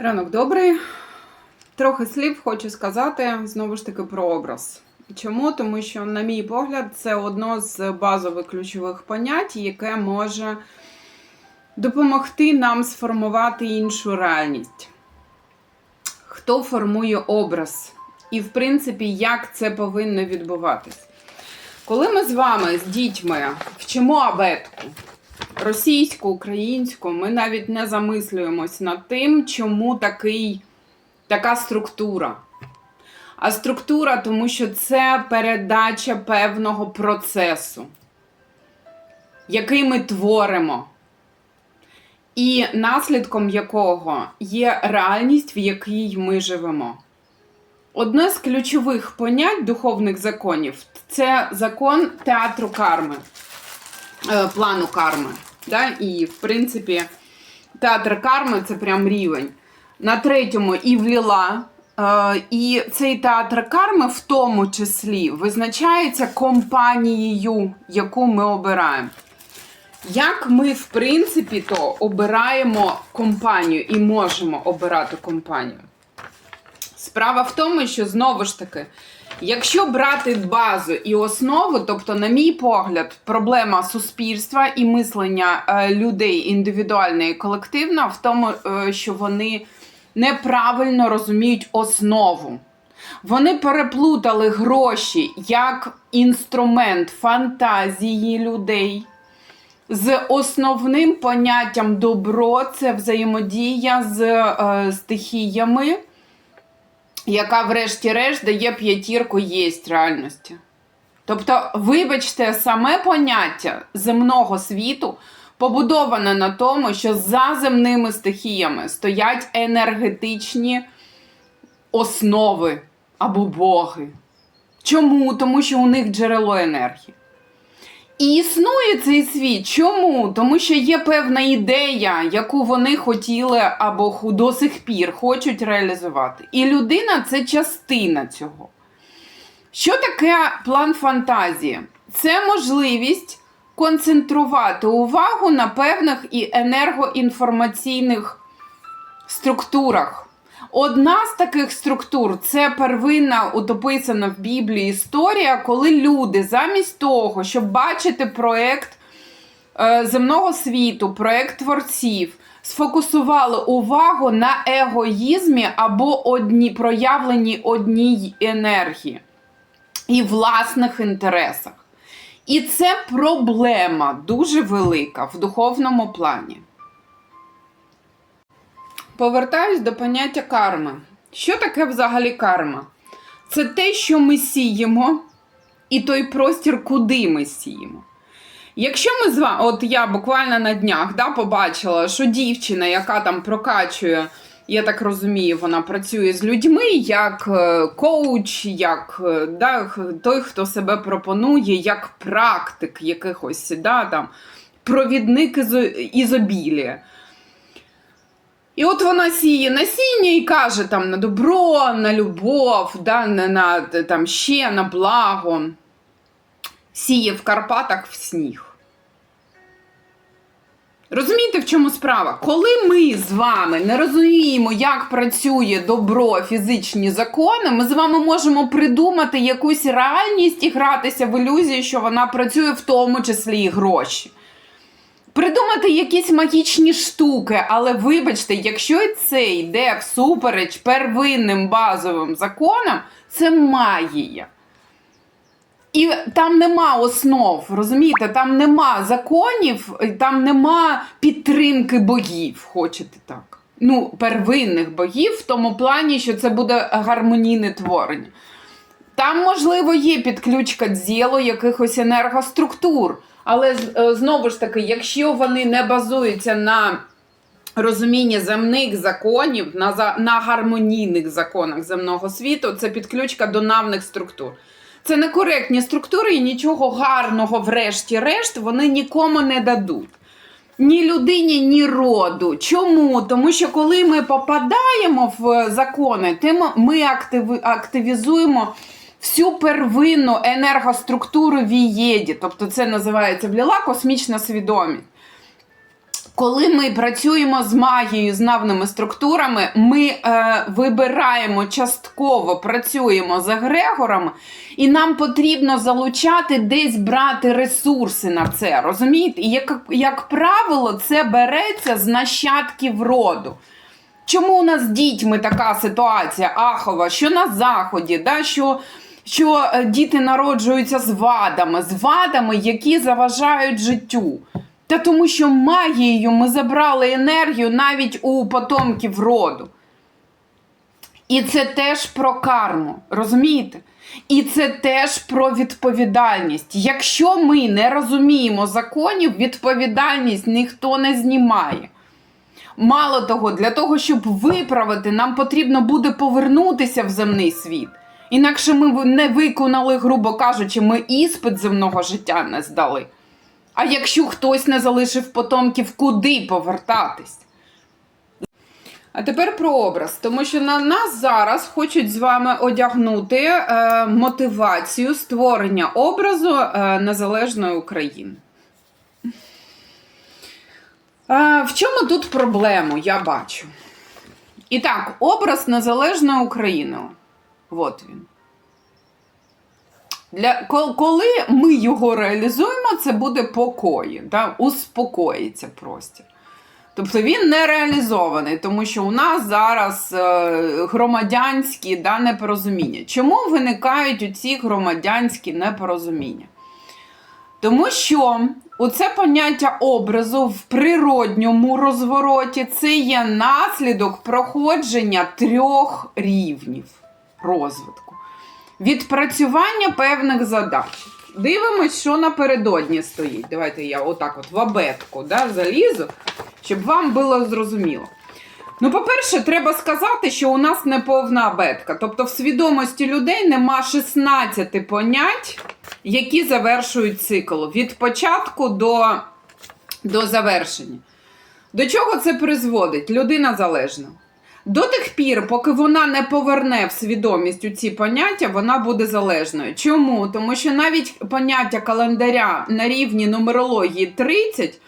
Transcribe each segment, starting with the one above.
Ранок добрий. Трохи слів хочу сказати знову ж таки про образ. Чому? Тому що, на мій погляд, це одно з базових ключових понять, яке може допомогти нам сформувати іншу реальність. Хто формує образ? І, в принципі, як це повинно відбуватись? Коли ми з вами, з дітьми, вчимо абетку, російську, українську, ми навіть не замислюємось над тим, чому такий, така структура. А структура, тому що це передача певного процесу, який ми творимо, і наслідком якого є реальність, в якій ми живемо. Одне з ключових понять духовних законів це закон театру карми, е, плану карми. Да? І, в принципі, театр карми це прям рівень. На третьому і вліла. Е, І цей театр карми в тому числі визначається компанією, яку ми обираємо. Як ми, в принципі, то обираємо компанію і можемо обирати компанію? Справа в тому, що знову ж таки, якщо брати базу і основу, тобто, на мій погляд, проблема суспільства і мислення е, людей індивідуально і колективно в тому, е, що вони неправильно розуміють основу. Вони переплутали гроші як інструмент фантазії людей. З основним поняттям добро це взаємодія з е, стихіями, яка, врешті-решт, дає п'ятірку єсть реальності. Тобто, вибачте, саме поняття земного світу побудоване на тому, що за земними стихіями стоять енергетичні основи або боги. Чому? Тому що у них джерело енергії. І існує цей світ. Чому? Тому що є певна ідея, яку вони хотіли або до сих пір хочуть реалізувати. І людина це частина цього. Що таке план фантазії? Це можливість концентрувати увагу на певних і енергоінформаційних структурах. Одна з таких структур це первинна утописана в Біблії історія, коли люди замість того, щоб бачити проект е, земного світу, проект творців, сфокусували увагу на егоїзмі або одні, проявленні одній енергії і власних інтересах. І це проблема дуже велика в духовному плані. Повертаюсь до поняття карми. Що таке взагалі карма? Це те, що ми сіємо, і той простір, куди ми сіємо. Якщо ми з вами, от я буквально на днях да, побачила, що дівчина, яка там прокачує, я так розумію, вона працює з людьми як е, коуч, як е, да, той, хто себе пропонує, як практик якихось, да, там, провідник ізо, ізобілія. І от вона сіє насіння і каже там на добро, на любов, да, на, на там, ще на благо. Сіє в Карпатах в сніг. Розумієте, в чому справа? Коли ми з вами не розуміємо, як працює добро, фізичні закони, ми з вами можемо придумати якусь реальність і гратися в ілюзії, що вона працює в тому числі і гроші. Придумати якісь магічні штуки, але вибачте, якщо це йде всупереч первинним базовим законам, це магія. І там нема основ, розумієте, там нема законів, там нема підтримки богів, хочете так. Ну, первинних богів в тому плані, що це буде гармонійне творення. Там, можливо, є підключка дзіло якихось енергоструктур, але е, знову ж таки, якщо вони не базуються на розумінні земних законів, на, на гармонійних законах земного світу, це підключка до навних структур. Це некоректні структури і нічого гарного, врешті-решт, вони нікому не дадуть. Ні людині, ні роду. Чому? Тому що коли ми попадаємо в закони, тим ми активізуємо всю первинну енергоструктуру вієді. Тобто це називається вліла космічна свідомість. Коли ми працюємо з магією, з навними структурами, ми е, вибираємо частково, працюємо з егрегорами, і нам потрібно залучати десь брати ресурси на це. Розумієте? І як, як правило, це береться з нащадків роду. Чому у нас з дітьми така ситуація ахова, що на заході, да, що, що е, діти народжуються з вадами, з вадами, які заважають життю? Та тому, що магією ми забрали енергію навіть у потомків роду. І це теж про карму, розумієте? І це теж про відповідальність. Якщо ми не розуміємо законів, відповідальність ніхто не знімає. Мало того, для того, щоб виправити, нам потрібно буде повернутися в земний світ. Інакше ми не виконали, грубо кажучи, ми іспит земного життя не здали. А якщо хтось не залишив потомків, куди повертатись? А тепер про образ, тому що на нас зараз хочуть з вами одягнути е, мотивацію створення образу е, незалежної України. Е, в чому тут проблему, я бачу? І так, образ незалежної України. От він. Для, коли ми його реалізуємо, це буде покої, да? успокоїться простір. Тобто він не реалізований, тому що у нас зараз е, громадянські да, непорозуміння. Чому виникають ці громадянські непорозуміння? Тому що оце поняття образу в природньому розвороті це є наслідок проходження трьох рівнів розвитку відпрацювання певних задач. Дивимось, що напередодні стоїть. Давайте я отак от в абетку да, залізу, щоб вам було зрозуміло. Ну, по-перше, треба сказати, що у нас не повна абетка. Тобто в свідомості людей нема 16 понять, які завершують цикл від початку до, до завершення. До чого це призводить? Людина залежна. До тих пір, поки вона не поверне в свідомість у ці поняття, вона буде залежною. Чому? Тому що навіть поняття календаря на рівні нумерології 30,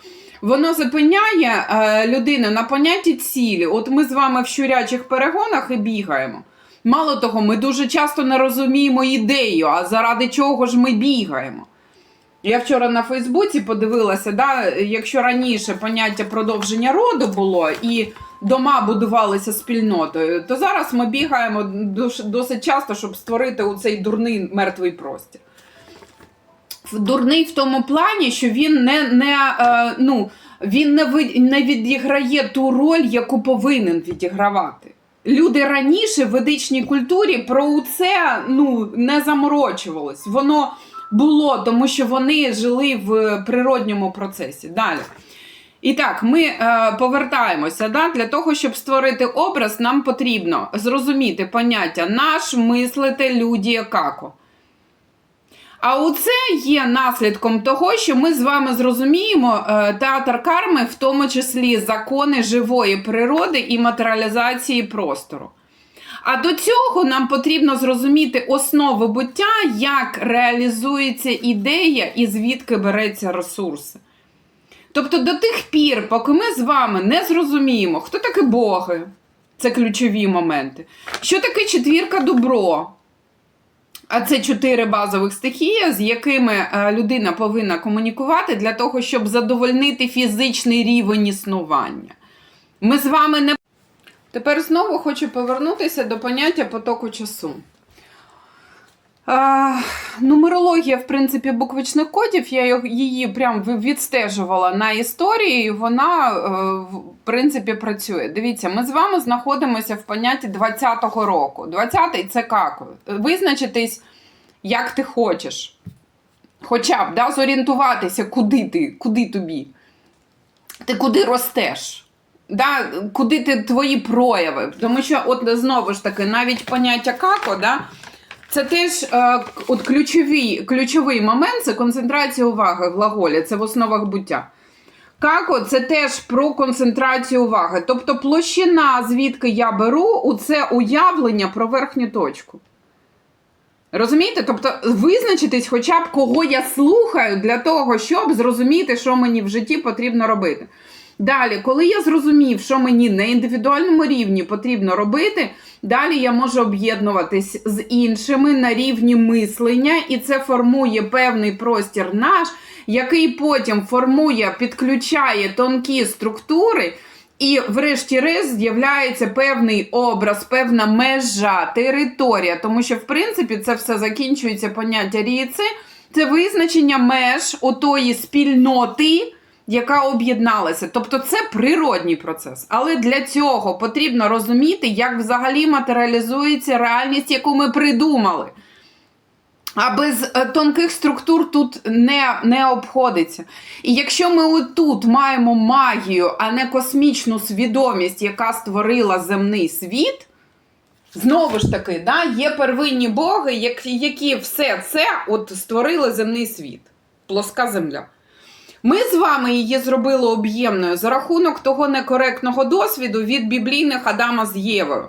воно зупиняє е, людину на понятті цілі. От ми з вами в щурячих перегонах і бігаємо. Мало того, ми дуже часто не розуміємо ідею, а заради чого ж ми бігаємо. Я вчора на Фейсбуці подивилася, да, якщо раніше поняття продовження роду було і дома будувалися спільнотою, то зараз ми бігаємо досить часто, щоб створити у цей дурний мертвий простір. Дурний в тому плані, що він не, не, е, ну, він не, не відіграє ту роль, яку повинен відігравати. Люди раніше в ведичній культурі про це ну, не заморочувались. Воно було, тому що вони жили в природньому процесі. Далі. І так, ми е, повертаємося. Да? Для того, щоб створити образ, нам потрібно зрозуміти поняття наш мислити люди како. А оце є наслідком того, що ми з вами зрозуміємо е, театр карми, в тому числі закони живої природи і матеріалізації простору. А до цього нам потрібно зрозуміти основу буття, як реалізується ідея і звідки береться ресурси. Тобто до тих пір, поки ми з вами не зрозуміємо, хто такі боги, це ключові моменти, що таке четвірка добро, а це чотири базових стихії, з якими е, людина повинна комунікувати для того, щоб задовольнити фізичний рівень існування. Ми з вами не. Тепер знову хочу повернутися до поняття потоку часу. Нумерологія, в принципі, буквичних кодів, я її прям відстежувала на історії, і вона, е, в принципі, працює. Дивіться, ми з вами знаходимося в понятті 20-го року. 20-й це як? Визначитись, як ти хочеш. Хоча б да, зорієнтуватися, куди ти, куди тобі. Ти куди ростеш. Да, куди ти твої прояви? Тому що, от знову ж таки, навіть поняття како, да, це теж е, от ключовий, ключовий момент це концентрація уваги в глаголі, це в основах буття. Како це теж про концентрацію уваги. Тобто площина, звідки я беру, у це уявлення про верхню точку. Розумієте? Тобто визначитись хоча б кого я слухаю для того, щоб зрозуміти, що мені в житті потрібно робити. Далі, коли я зрозумів, що мені на індивідуальному рівні потрібно робити, далі я можу об'єднуватись з іншими на рівні мислення, і це формує певний простір наш, який потім формує, підключає тонкі структури. І, врешті-решт, з'являється певний образ, певна межа, територія, тому що, в принципі, це все закінчується поняття ріци. Це визначення меж отої спільноти, яка об'єдналася. Тобто це природній процес. Але для цього потрібно розуміти, як взагалі матеріалізується реальність, яку ми придумали. А без е, тонких структур тут не, не обходиться. І якщо ми отут маємо магію, а не космічну свідомість, яка створила земний світ, знову ж таки, да, є первинні боги, які, все це от створили земний світ, плоска земля. Ми з вами її зробили об'ємною за рахунок того некоректного досвіду від біблійних Адама з Євою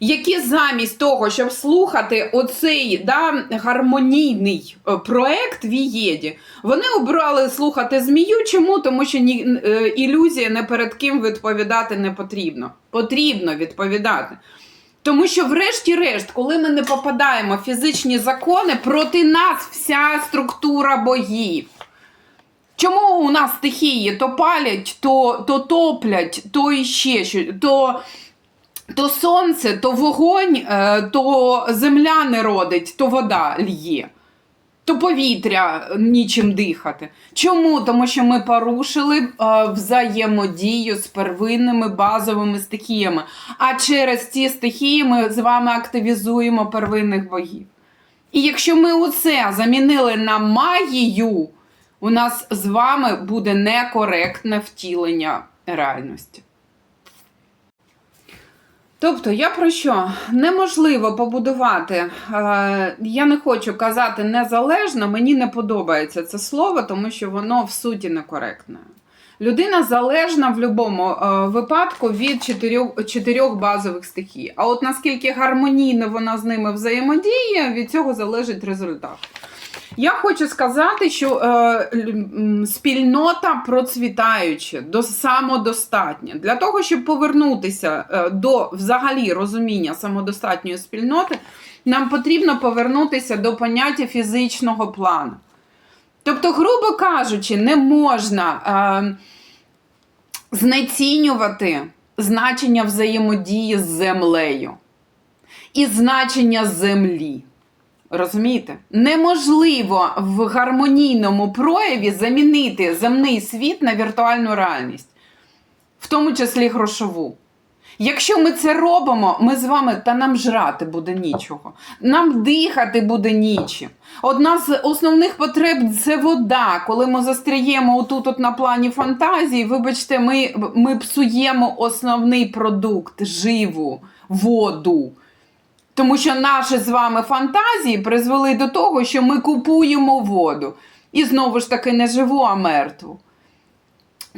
які замість того, щоб слухати оцей да, гармонійний е, проект Вієді, вони обрали слухати змію. Чому? Тому що ні, е, ілюзія не перед ким відповідати не потрібно. Потрібно відповідати. Тому що, врешті-решт, коли ми не попадаємо в фізичні закони, проти нас вся структура богів. Чому у нас стихії то палять, то, то топлять, то іще що, то то сонце, то вогонь, е, то земля не родить, то вода лє, то повітря нічим дихати. Чому? Тому що ми порушили е, взаємодію з первинними базовими стихіями. А через ці стихії ми з вами активізуємо первинних богів. І якщо ми оце замінили на магію, у нас з вами буде некоректне втілення реальності. Тобто, я про що? Неможливо побудувати. Е, я не хочу казати незалежно, мені не подобається це слово, тому що воно в суті некоректне. Людина залежна в будь-якому е, випадку від чотирьох, чотирьох базових стихій. А от наскільки гармонійно вона з ними взаємодіє, від цього залежить результат. Я хочу сказати, що е, спільнота процвітаюча, до самодостатня. Для того, щоб повернутися е, до взагалі розуміння самодостатньої спільноти, нам потрібно повернутися до поняття фізичного плану. Тобто, грубо кажучи, не можна е, знецінювати значення взаємодії з землею і значення землі. Розумієте? Неможливо в гармонійному прояві замінити земний світ на віртуальну реальність, в тому числі грошову. Якщо ми це робимо, ми з вами та нам жрати буде нічого, нам дихати буде нічим. Одна з основних потреб це вода. Коли ми застряємо отут от на плані фантазії, вибачте, ми, ми псуємо основний продукт живу воду. Тому що наші з вами фантазії призвели до того, що ми купуємо воду. І знову ж таки не живу, а мертву.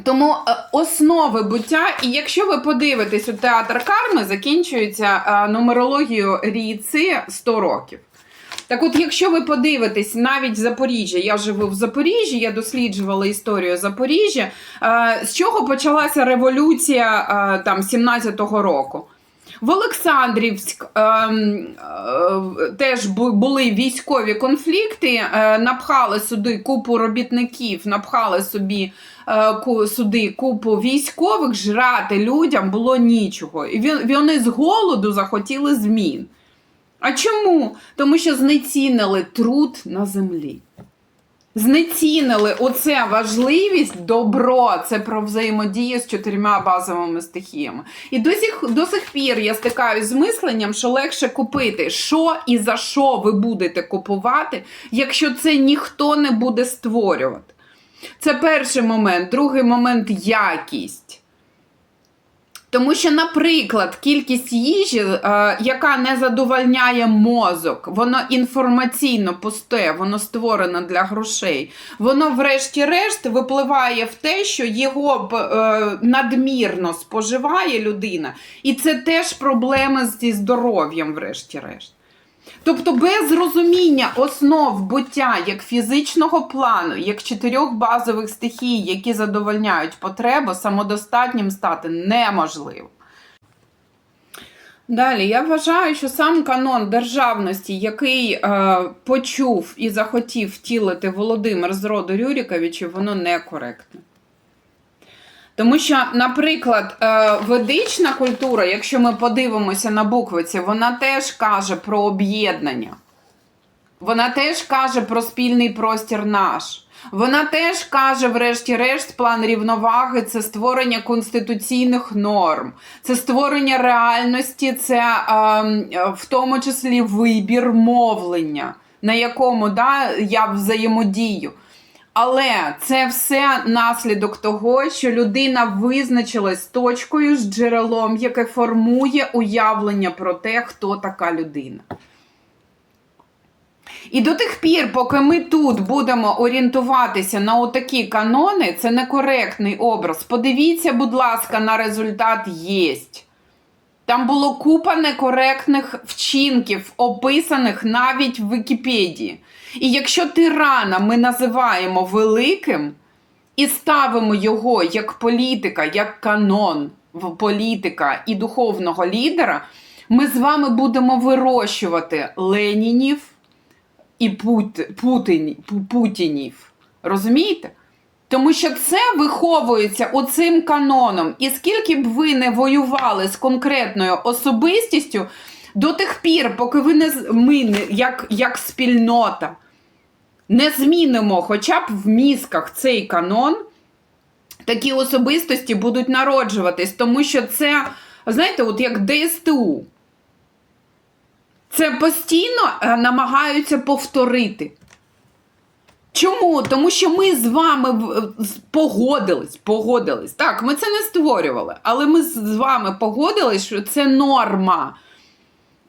Тому е, основи буття, і якщо ви подивитесь у театр карми, закінчується е, нумерологією ріци 100 років. Так от, якщо ви подивитесь навіть в Запоріжжя, я живу в Запоріжжі, я досліджувала історію Запоріжжя, е, з чого почалася революція там 17-го року. В Олександрівськ е, е, теж були військові конфлікти, е, напхали сюди купу робітників, напхали собі е, сюди купу військових, жрати людям було нічого. І вони з голоду захотіли змін. А чому? Тому що знецінили труд на землі знецінили оце важливість, добро, це про взаємодію з чотирма базовими стихіями. І до сих, до сих пір я стикаюсь з мисленням, що легше купити, що і за що ви будете купувати, якщо це ніхто не буде створювати. Це перший момент, другий момент якість. Тому що, наприклад, кількість їжі, е, яка не задовольняє мозок, воно інформаційно пусте, воно створено для грошей. Воно, врешті-решт, випливає в те, що його е, надмірно споживає людина. І це теж проблеми зі здоров'ям, врешті-решт. Тобто без розуміння основ буття як фізичного плану, як чотирьох базових стихій, які задовольняють потребу, самодостатнім стати неможливо. Далі я вважаю, що сам канон державності, який е, почув і захотів втілити Володимир з роду Рюріковичів, воно некоректне. Тому що, наприклад, е, ведична культура, якщо ми подивимося на буквиці, вона теж каже про об'єднання. Вона теж каже про спільний простір наш. Вона теж каже, врешті-решт, план рівноваги це створення конституційних норм, це створення реальності, це ем, в тому числі вибір мовлення, на якому да, я взаємодію. Але це все наслідок того, що людина визначилась точкою з джерелом, яке формує уявлення про те, хто така людина. І до тих пір, поки ми тут будемо орієнтуватися на отакі канони, це некоректний образ. Подивіться, будь ласка, на результат єсть. Там було купа некоректних вчинків, описаних навіть в Вікіпедії. І якщо тирана ми називаємо великим і ставимо його як політика, як канон в політика і духовного лідера, ми з вами будемо вирощувати Ленінів і Пут, Путін, Путінів. Розумієте? Тому що це виховується оцим каноном. І скільки б ви не воювали з конкретною особистістю, до тих пір, поки ви не ми як, як спільнота не змінимо хоча б в мізках цей канон, такі особистості будуть народжуватись, тому що це, знаєте, от як ДСТУ. Це постійно е, намагаються повторити. Чому? Тому що ми з вами погодились, погодились. Так, ми це не створювали, але ми з вами погодились, що це норма.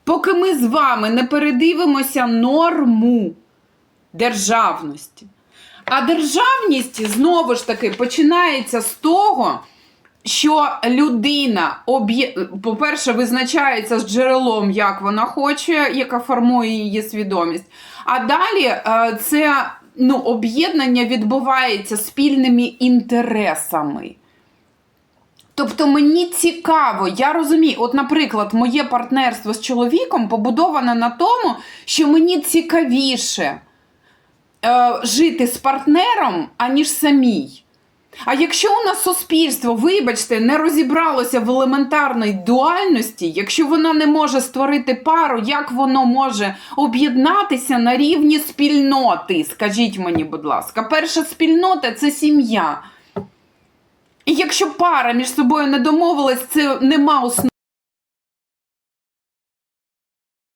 Поки ми з вами не передивимося норму державності. А державність знову ж таки починається з того, що людина, по-перше, визначається з джерелом, як вона хоче, яка формує її свідомість. А далі е, це ну, об'єднання відбувається спільними інтересами. Тобто мені цікаво, я розумію, от, наприклад, моє партнерство з чоловіком побудоване на тому, що мені цікавіше е, жити з партнером, аніж самій. А якщо у нас суспільство, вибачте, не розібралося в елементарній дуальності, якщо воно не може створити пару, як воно може об'єднатися на рівні спільноти? Скажіть мені, будь ласка, перша спільнота це сім'я. І якщо пара між собою не домовилась, це нема основ.